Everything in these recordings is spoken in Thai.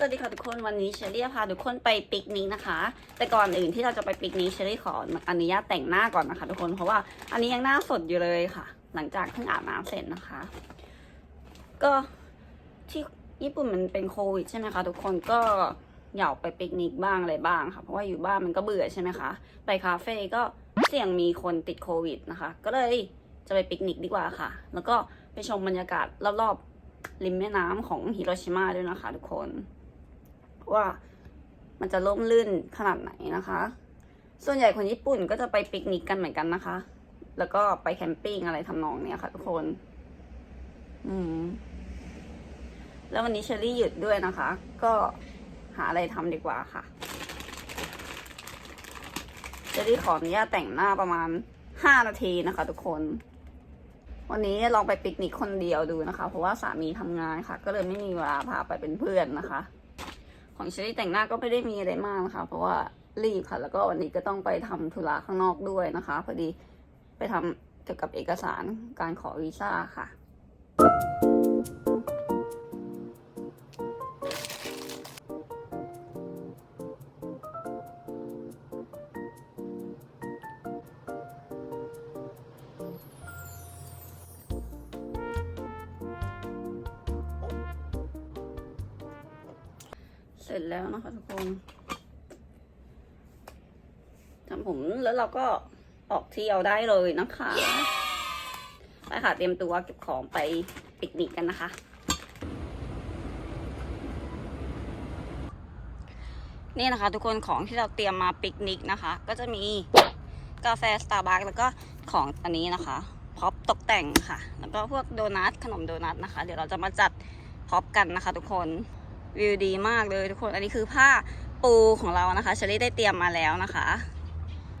สวัสดีค่ะทุกคนวันนี้เชอรี่พาทุกคนไปปิกนิกนะคะ แต่ก่อนอื่นที่เราจะไปปิกนิกเชอรี่ขออนุญาตแต่งหน้าก่อนนะคะ ทุกคนเพราะว่าอันนี้ยังหน้าสดอยู่เลยค่ะ หลังจากเพิ่งอาบน้ำเสร็จนะคะ ก็ที่ญี่ปุ่นมันเป็นโควิดใช่ไหมคะทุกคนก็อยากไปปิกนิกบ้างอะไรบ้างค่ะ เพราะว่าอยู่บ้านมันก็เบื่อใช่ไหมคะไปคาเฟ่ก็เสี่ยงมีคนติดโควิดนะคะ ก็เลยจะไปปิกนิกดีกว่าค่ะ แล้วก็ไปชมบรรยากาศรอบๆริมแม่น้ำของฮิโรชิมาด้วยนะคะ ทุกคน ว่ามันจะล่มลื่นขนาดไหนนะคะ ส่วนใหญ่คนญี่ปุ่นก็จะไปปิกนิกกันเหมือนกันนะคะ แล้วก็ไปแคมปิ้งอะไรทำนองเนี้ยค่ะ ทุกคน อืม แล้ววันนี้เชอรี่หยุดด้วยนะคะ ก็หาอะไรทำดีกว่าค่ะเชอรี่ขออนุญาตแต่งหน้าประมาณห้านาทีนะคะ ทุกคน วันนี้ลองไปปิกนิกคนเดียวดูนะคะ เพราะว่าสามีทำงานค่ะ ก็เลยไม่มีเวลาพาไปเป็นเพื่อนนะคะ ของเชอรี่แต่งหน้าก็ไม่ได้มีอะไรมากนะคะ เพราะว่ารีบค่ะ แล้วก็วันนี้ก็ต้องไปทำธุระข้างนอกด้วยนะคะ พอดีไปทำเกี่ยวกับเอกสารการขอวีซ่าค่ะ เราก็ออกเที่ยวได้เลยนะคะไปค่ะเตรียมตัวเก็บของไปปิกนิกกันนะคะ นี่นะคะ ทุกคนของที่เราเตรียมมาปิกนิกนะคะ ก็จะมีกาแฟสตาร์บัคแล้วก็ของอันนี้นะคะพร็อพตกแต่งค่ะ แล้วก็พวกโดนัทขนมโดนัทนะคะ เดี๋ยวเราจะมาจัดพร็อพกันนะคะ ทุกคนวิวดีมากเลยทุกคนอันนี้คือผ้าปูของเรานะคะเชอรี่ได้เตรียมมาแล้วนะคะ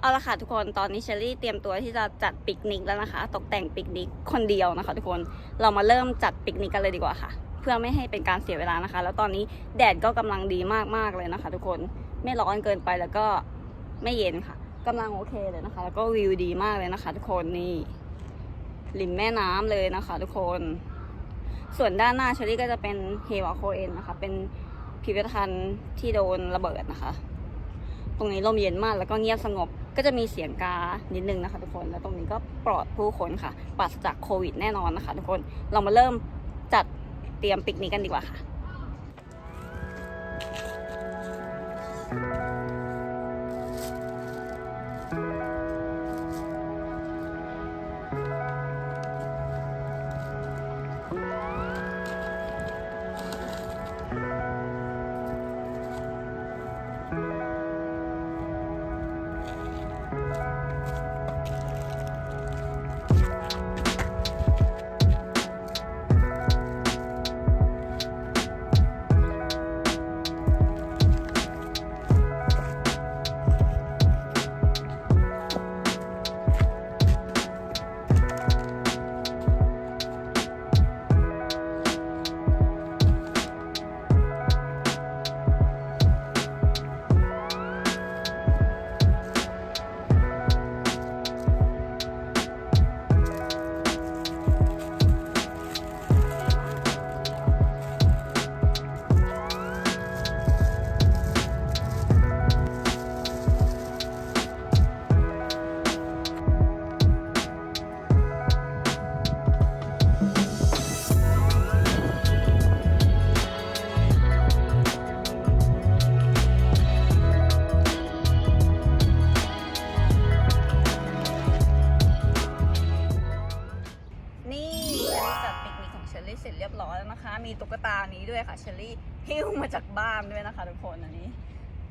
เอาละค่ะทุกคนตอนนี้เชอรี่เตรียมตัวที่จะจัดปิกนิกแล้วนะคะ ตกแต่งปิกนิกคนเดียวนะคะ ทุกคนเรามาเริ่มจัดปิกนิกกันเลยดีกว่าค่ะ เพื่อไม่ให้เป็นการเสียเวลานะคะ แล้วตอนนี้แดดก็กำลังดีมากๆเลยนะคะ ทุกคนไม่ร้อนเกินไปแล้วก็ไม่เย็นค่ะกำลังโอเคเลยนะคะ แล้วก็วิวดีมากเลยนะคะ ทุกคนนี่ริมแม่น้ำเลยนะคะ ทุกคนส่วนด้านหน้าเชอรี่ก็จะเป็นเฮวาโคเอนนะคะ เป็นพิพิธภัณฑ์ที่โดนระเบิดนะคะ ตรงนี้ลมเย็นมากแล้วก็เงียบสงบ ก็จะมีเสียงกานิดนึงนะคะทุกคน แล้วตรงนี้ก็ปลอดผู้คนค่ะปราศจากโควิดแน่นอนนะคะทุกคน เรามาเริ่มจัดเตรียมปิกนิกกันดีกว่าค่ะนี่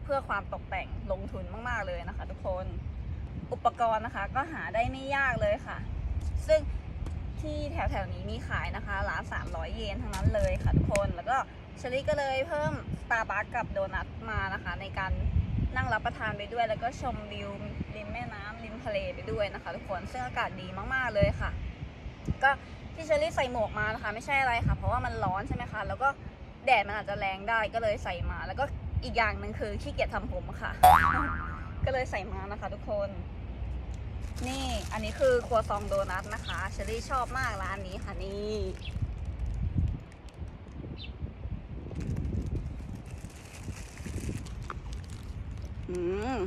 พื่อความตกแต่งลงทุนมากๆเลยนะคะ ทุกคนอุปกรณ์นะคะก็หาได้ไม่ยากเลยค่ะ ซึ่งที่แถวๆนี้มีขายนะคะร้าน300 เยนทั้งนั้นเลยค่ะทุกคนแล้วก็ชอรี่ก็เลยเพิ่มสตาร์บัคกับโดนัทมานะคะ ในการนั่งรับประทานไปด้วย แล้วก็ชมวิวริมแม่น้ำริมทะเลไปด้วยนะคะ ทุกคนซึ่งอากาศดีมากๆเลยค่ะ ก็ที่เชอรี่ใส่หมวกมานะคะ ไม่ใช่อะไรค่ะ เพราะว่ามันร้อนใช่ไหมคะ แล้วก็แดดมันอาจจะแรงได้ก็เลยใส่มา แล้วก็ อีกอย่างหนึ่งคือขี้เกียจทำผมค่ะ ก็เลยใส่มานะคะทุกคน นี่อันนี้คือครัวซองโดนัทนะคะเชอรี่ชอบมากร้านนี้ค่ะนี่อืม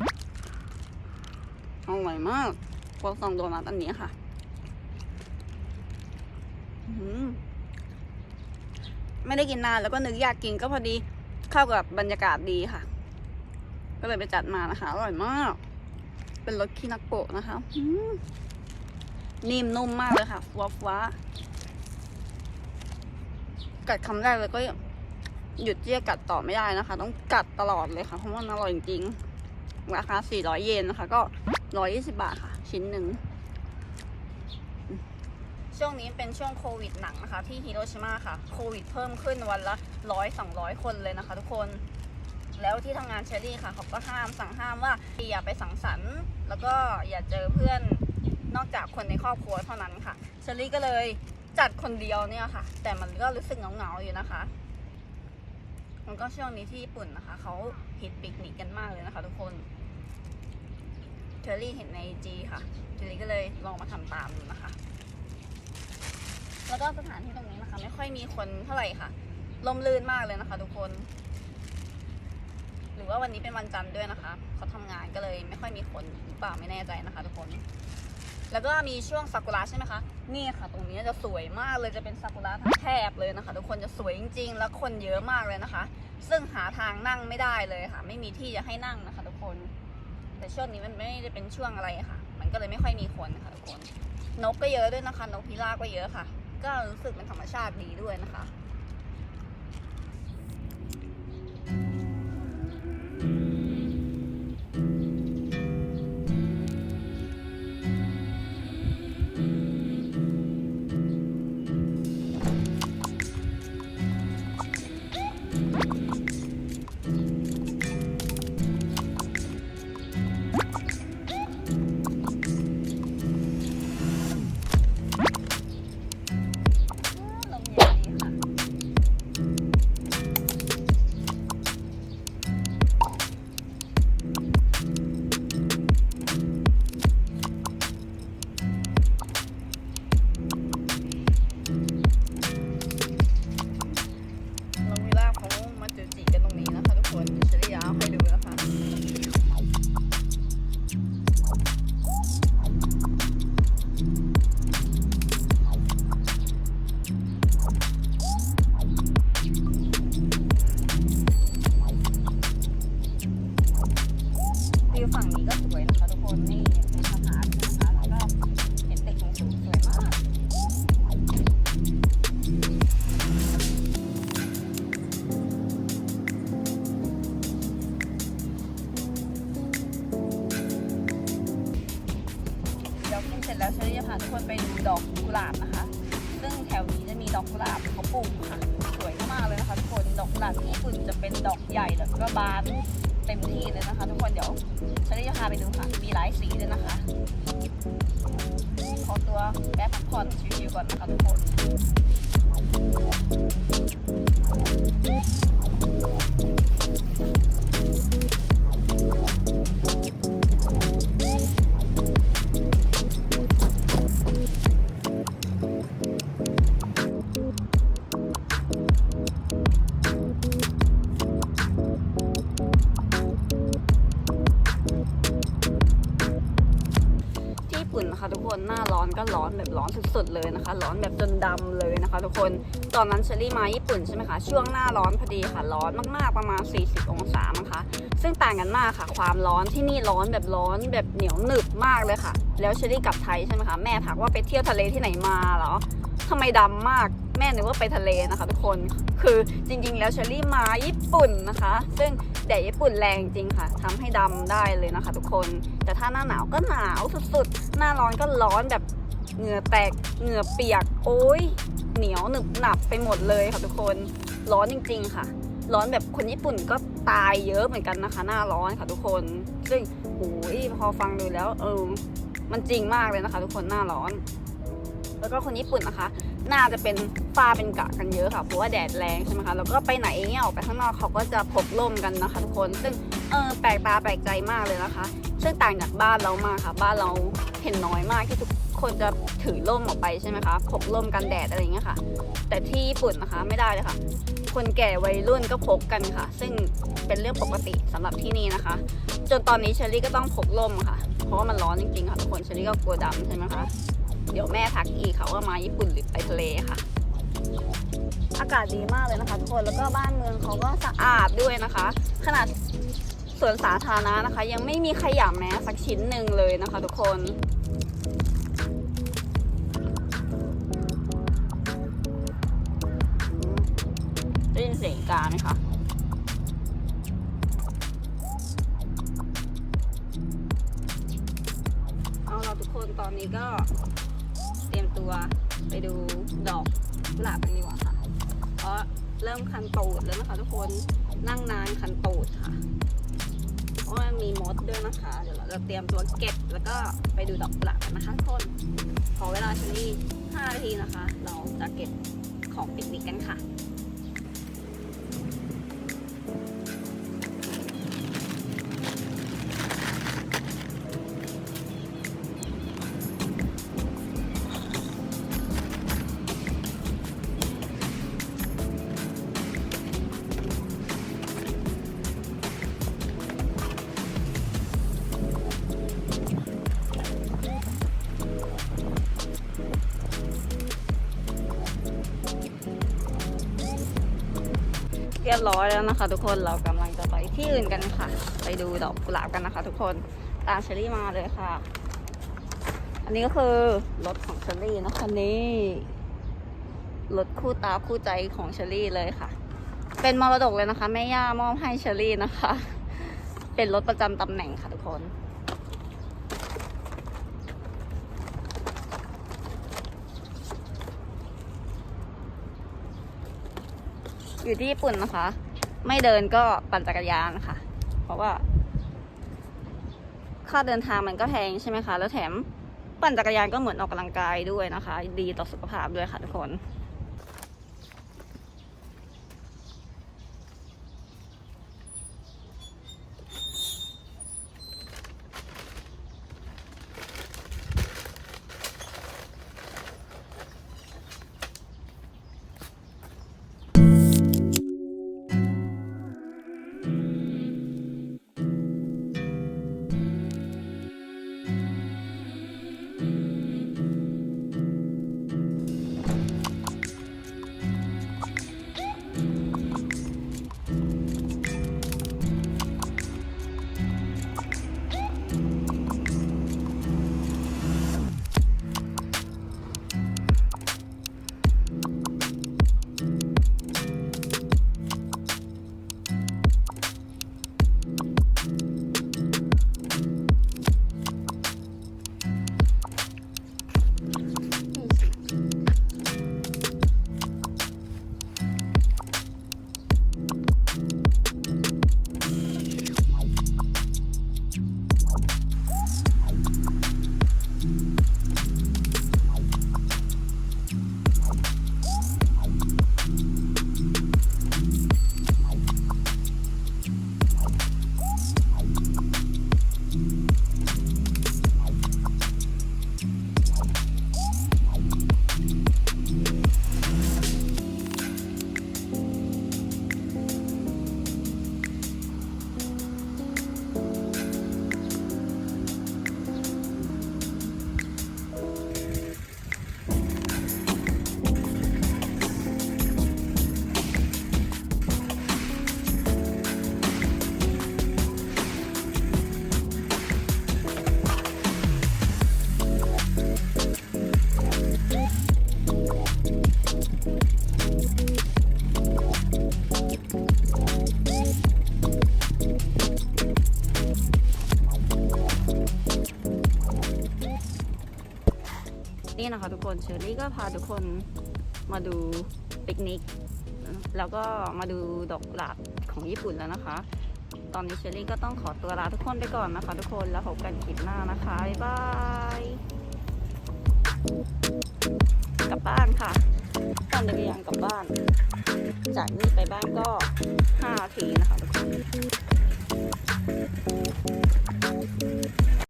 อร่อยมากครัวซองโดนัทอันนี้ค่ะอืมไม่ได้กินนานแล้วก็นึกอยากกินก็พอดี เข้ากับบรรยากาศดีค่ะ ก็เลยไปจัดมานะคะ อร่อยมาก เป็นรสคินักโปะนะคะนิ่มนุ่มมากเลยค่ะฟัวฟ้ากัดคำแรกเลยก็หยุดเจี้ยกัดต่อไม่ได้นะคะ ต้องกัดตลอดเลยค่ะเพราะว่ามันอร่อยจริงราคา 400 เยนนะคะ ก็ 120 บาทค่ะ ชิ้นหนึ่ง ช่วงนี้เป็นช่วงโควิดหนักนะคะ ที่ฮิโรชิมาค่ะ โควิดเพิ่มขึ้นวันละร้อยสองร้อยคนเลยนะคะ ทุกคน แล้วที่ทำงานเชอรี่ค่ะเขาก็ห้ามสั่งห้ามว่าอย่าไปสังสรรค์ แล้วก็อย่าเจอเพื่อนนอกจากคนในครอบครัวเท่านั้นค่ะ เชอรี่ก็เลยจัดคนเดียวเนี่ยค่ะ แต่มันก็รู้สึกเหงาๆอยู่นะคะ มันก็ช่วงนี้ที่ญี่ปุ่นนะคะ เขาฮิตปิกนิกกันมากเลยนะคะ ทุกคนเชอรี่เห็นในจีค่ะเชอรี่ก็เลยลองมาทำตามดูนะคะ แล้วก็สถานที่ตรงนี้นะคะ ไม่ค่อยมีคนเท่าไหร่ค่ะ ลมลื่นมากเลยนะคะทุกคน หรือว่าวันนี้เป็นวันจันทร์ด้วยนะคะเขาทำงานก็เลยไม่ค่อยมีคนหรือเปล่าไม่แน่ใจนะคะ ทุกคน แล้วก็มีช่วงซากุระใช่ไหมคะนี่ค่ะ ตรงนี้จะสวยมากเลยจะเป็นซากุระทั้งแถบเลยนะคะ ทุกคนจะสวยจริง ๆ แล้วคนเยอะมากเลยนะคะ ซึ่งหาทางนั่งไม่ได้เลยค่ะ ไม่มีที่จะให้นั่งนะคะ ทุกคน แต่ช่วงนี้มันไม่ได้เป็นช่วงอะไรค่ะ มันก็เลยไม่ค่อยมีคนนะคะทุกคนนกก็เยอะด้วยนะคะ นกพิราบก็เยอะค่ะ ก็รู้สึกเป็นธรรมชาติดีด้วยนะคะ จะเป็นดอกใหญ่แล้วก็บานเต็มที่เลยนะคะ ทุกคนเดี๋ยวฉันจะพาไปดูค่ะ มีหลายสีเลยนะคะ ขอตัวแป๊บพักผ่อนชิวๆก่อนนะคะทุกคน หน้าร้อนก็ร้อนแบบร้อนสุดๆเลยนะคะ ร้อนแบบจนดำเลยนะคะ ทุกคนตอนนั้นเชอรี่มาญี่ปุ่นใช่ไหมคะช่วงหน้าร้อนพอดีค่ะร้อนมากๆประมาณ 40 องศามั้งคะซึ่งต่างกันมากค่ะ ความร้อนที่นี่ร้อนแบบร้อนแบบเหนียวหนึบมากเลยค่ะ แล้วเชอรี่กลับไทยใช่ไหมคะแม่ถามว่าไปเที่ยวทะเลที่ไหนมาเหรอ ทำไมดำมาก แม่นึกว่าไปทะเลนะคะทุกคน คือจริง ๆ แล้วเชอรี่มาญี่ปุ่นนะคะ ซึ่งแดดญี่ปุ่นแรงจริงค่ะทำให้ดำได้เลยนะคะ ทุกคน แต่ถ้าหน้าหนาวก็หนาวสุดๆ หน้าร้อนก็ร้อนแบบเหงื่อแตก เหงื่อเปียก โอ้ยเหนียวหนึบหนับไปหมดเลยค่ะทุกคน ร้อนจริง ๆ ค่ะ ร้อนแบบคนญี่ปุ่นก็ตายเยอะเหมือนกันนะคะ หน้าร้อนค่ะทุกคน ซึ่งโอ้ยพอฟังดูแล้วเออ มันจริงมากเลยนะคะ ทุกคนหน้าร้อน แล้วก็คนญี่ปุ่นนะคะ น่าจะเป็นฟ้าเป็นกะกันเยอะค่ะ เพราะว่าแดดแรงใช่ไหมคะ แล้วก็ไปไหนเงี้ยออกไปข้างนอกเขาก็จะพกร่มกันนะคะทุกคน ซึ่งเออแปลกตาแปลกใจมากเลยนะคะ ซึ่งต่างจากบ้านเรามากค่ะ บ้านเราเห็นน้อยมากที่ทุกคนจะถือร่มออกไปใช่ไหมคะพกร่มกันแดดอะไรเงี้ยค่ะ แต่ที่ญี่ปุ่นนะคะไม่ได้เลยค่ะ คนแก่วัยรุ่นก็พกกันค่ะ ซึ่งเป็นเรื่องปกติสำหรับที่นี่นะคะ จนตอนนี้เชอรี่ก็ต้องพกร่มค่ะ เพราะว่ามันร้อนจริงๆค่ะทุกคนเชอรี่ก็กลัวดำใช่ไหมคะ เดี๋ยวแม่ทักอีกค่ะว่ามาญี่ปุ่นหรือไปทะเลค่ะ อากาศดีมากเลยนะคะทุกคนแล้วก็บ้านเมืองเขาก็สะอาดด้วยนะคะ ขนาดสวนสาธารณะนะคะ ยังไม่มีขยะแม้สักชิ้นหนึ่งเลยนะคะ ทุกคนได้ยินเสียงกาไหมคะเอาเราทุกคนตอนนี้ก็ ตัวไปดูดอกกุหลาบกันดีกว่าค่ะ เพราะเริ่มคันตูดแล้วนะคะทุกคนนั่งนานคันตูดค่ะ เพราะว่ามีมดด้วยนะคะ เดี๋ยวเราจะเตรียมตัวเก็บแล้วก็ไปดูดอกกุหลาบกันนะคะทุกคนขอเวลาชนี่5นาทีนะคะ เราจะเก็บของปิกนิกกันค่ะ รียบร้อยแล้วนะคะ ทุกคนเรากำลังจะไปที่อื่นกันค่ะ ไปดูดอกกุหลาบกันนะคะ ทุกคนตามเชอรี่มาเลยค่ะ อันนี้ก็คือรถของเชอรี่นะคะนี่รถคู่ตาคู่ใจของเชอรี่เลยค่ะ เป็นมรดกเลยนะคะแม่ย่ามอบให้เชอรี่นะคะ เป็นรถประจำตำแหน่งค่ะทุกคน อยู่ที่ญี่ปุ่นนะคะ ไม่เดินก็ปั่นจักรยานค่ะ เพราะว่า ค่าเดินทางมันก็แพงใช่ไหมคะ แล้วแถมปั่นจักรยานก็เหมือนออกกำลังกายด้วยนะคะ ดีต่อสุขภาพด้วยค่ะทุกคน นี่นะคะทุกคนเชอรี่ก็พาทุกคนมาดูปิกนิก แล้วก็มาดูดอกหลาดของญี่ปุ่นแล้วนะคะ ตอนนี้เชอรี่ก็ต้องขอตัวลาทุกคนไปก่อนนะคะ ทุกคนแล้วพบกันคลิปหน้านะคะ บ๊ายบาย กลับบ้านค่ะตอนเดินยังกลับบ้าน จากนี่ไปบ้านก็5นาทีนะคะทุกคน